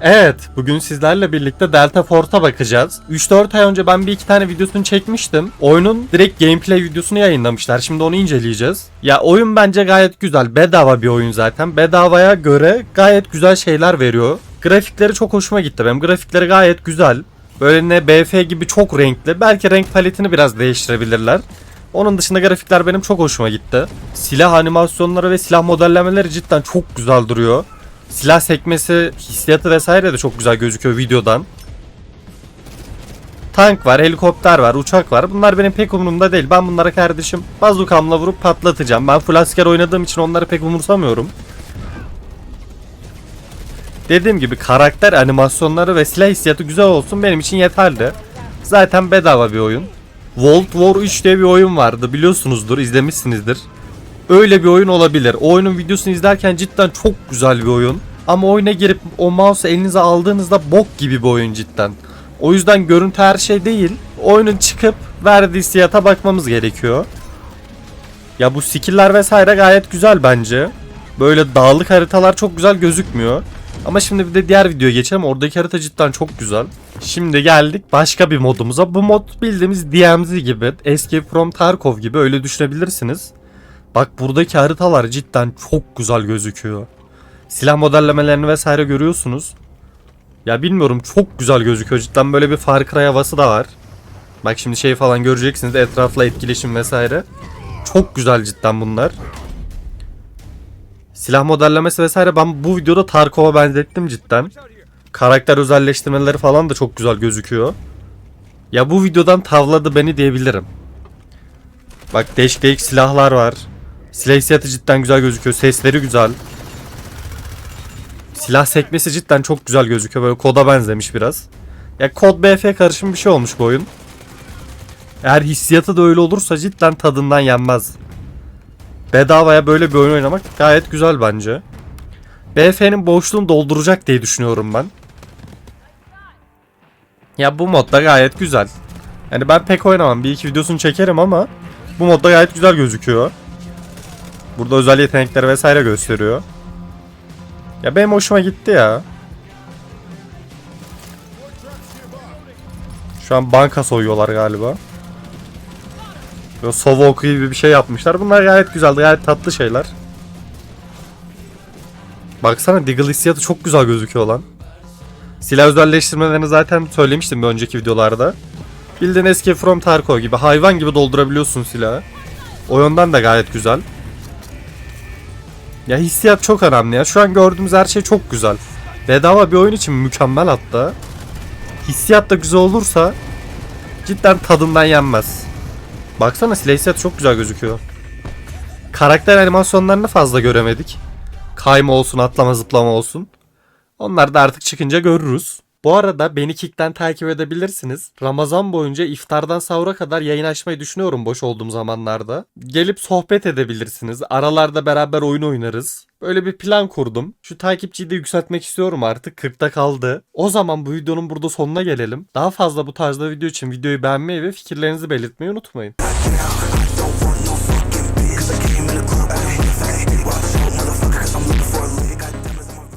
Evet, bugün sizlerle birlikte Delta Force'a bakacağız. 3-4 ay önce ben bir iki tane videosunu çekmiştim. Oyunun direkt gameplay videosunu yayınlamışlar. Şimdi onu inceleyeceğiz. Ya oyun bence gayet güzel. Bedava bir oyun zaten. Bedavaya göre gayet güzel şeyler veriyor. Grafikleri çok hoşuma gitti. Benim grafikleri gayet güzel. Böyle ne BF gibi çok renkli. Belki renk paletini biraz değiştirebilirler. Onun dışında grafikler benim çok hoşuma gitti. Silah animasyonları ve silah modellemeleri cidden çok güzel duruyor. Silah sekmesi, hissiyatı vesaire de çok güzel gözüküyor videodan. Tank var, helikopter var, uçak var. Bunlar benim pek umurumda değil. Ben bunlara kardeşim bazukamla vurup patlatacağım. Ben full asker oynadığım için onları pek umursamıyorum. Dediğim gibi karakter animasyonları ve silah hissiyatı güzel olsun benim için yeterli. Zaten bedava bir oyun. World War 3 diye bir oyun vardı biliyorsunuzdur, izlemişsinizdir. Öyle bir oyun olabilir. O oyunun videosunu izlerken cidden çok güzel bir oyun. Ama oyuna girip o mouse'u elinize aldığınızda bok gibi bir oyun cidden. O yüzden görüntü her şey değil. Oyunun çıkıp verdiği hissiyata bakmamız gerekiyor. Ya bu skill'ler vesaire gayet güzel bence. Böyle dağlık haritalar çok güzel gözükmüyor. Ama şimdi bir de diğer videoya geçelim. Oradaki harita cidden çok güzel. Şimdi geldik başka bir modumuza. Bu mod bildiğimiz DMZ gibi, Escape from Tarkov gibi öyle düşünebilirsiniz. Bak buradaki haritalar cidden çok güzel gözüküyor. Silah modellemelerini vesaire görüyorsunuz. Ya bilmiyorum çok güzel gözüküyor. Cidden böyle bir Far Cry havası da var. Bak şimdi şey falan göreceksiniz etrafla etkileşim vesaire. Çok güzel cidden bunlar. Silah modellemesi vesaire ben bu videoda Tarkov'a benzettim cidden. Karakter özelleştirmeleri falan da çok güzel gözüküyor. Ya bu videodan tavladı beni diyebilirim. Bak değişik değişik silahlar var. Silah hissiyatı cidden güzel gözüküyor. Sesleri güzel. Silah sekmesi cidden çok güzel gözüküyor. Böyle koda benzemiş biraz. Ya kod BF karışım bir şey olmuş bu oyun. Eğer hissiyatı da öyle olursa cidden tadından yenmez. Bedavaya böyle bir oyun oynamak gayet güzel bence. BF'nin boşluğunu dolduracak diye düşünüyorum ben. Ya bu modda gayet güzel. Yani ben pek oynamam. Bir iki videosunu çekerim ama bu modda gayet güzel gözüküyor. Burada özel yetenekleri vesaire gösteriyor. Ya benim hoşuma gitti ya. Şu an banka soyuyorlar galiba. Böyle sova oku gibi bir şey yapmışlar. Bunlar gayet güzel, gayet tatlı şeyler. Baksana Deagle hissiyatı çok güzel gözüküyor lan. Silah özelleştirmelerini zaten söylemiştim bir önceki videolarda. Bildiğin eski From Tarkov gibi hayvan gibi doldurabiliyorsun silahı. O yönden de gayet güzel. Ya hissiyat çok önemli ya. Şu an gördüğümüz her şey çok güzel. Bedava bir oyun için mükemmel hatta. Hissiyat da güzel olursa cidden tadından yenmez. Baksana silah hissiyatı çok güzel gözüküyor. Karakter animasyonlarını fazla göremedik. Kayma olsun, atlama zıplama olsun. Onlar da artık çıkınca görürüz. Bu arada beni Kick'ten takip edebilirsiniz. Ramazan boyunca iftardan sahura kadar yayın açmayı düşünüyorum boş olduğum zamanlarda. Gelip sohbet edebilirsiniz. Aralarda beraber oyun oynarız. Böyle bir plan kurdum. Şu takipçiyi de yükseltmek istiyorum artık. 40'ta kaldı. O zaman bu videonun burada sonuna gelelim. Daha fazla bu tarzda video için videoyu beğenmeyi ve fikirlerinizi belirtmeyi unutmayın.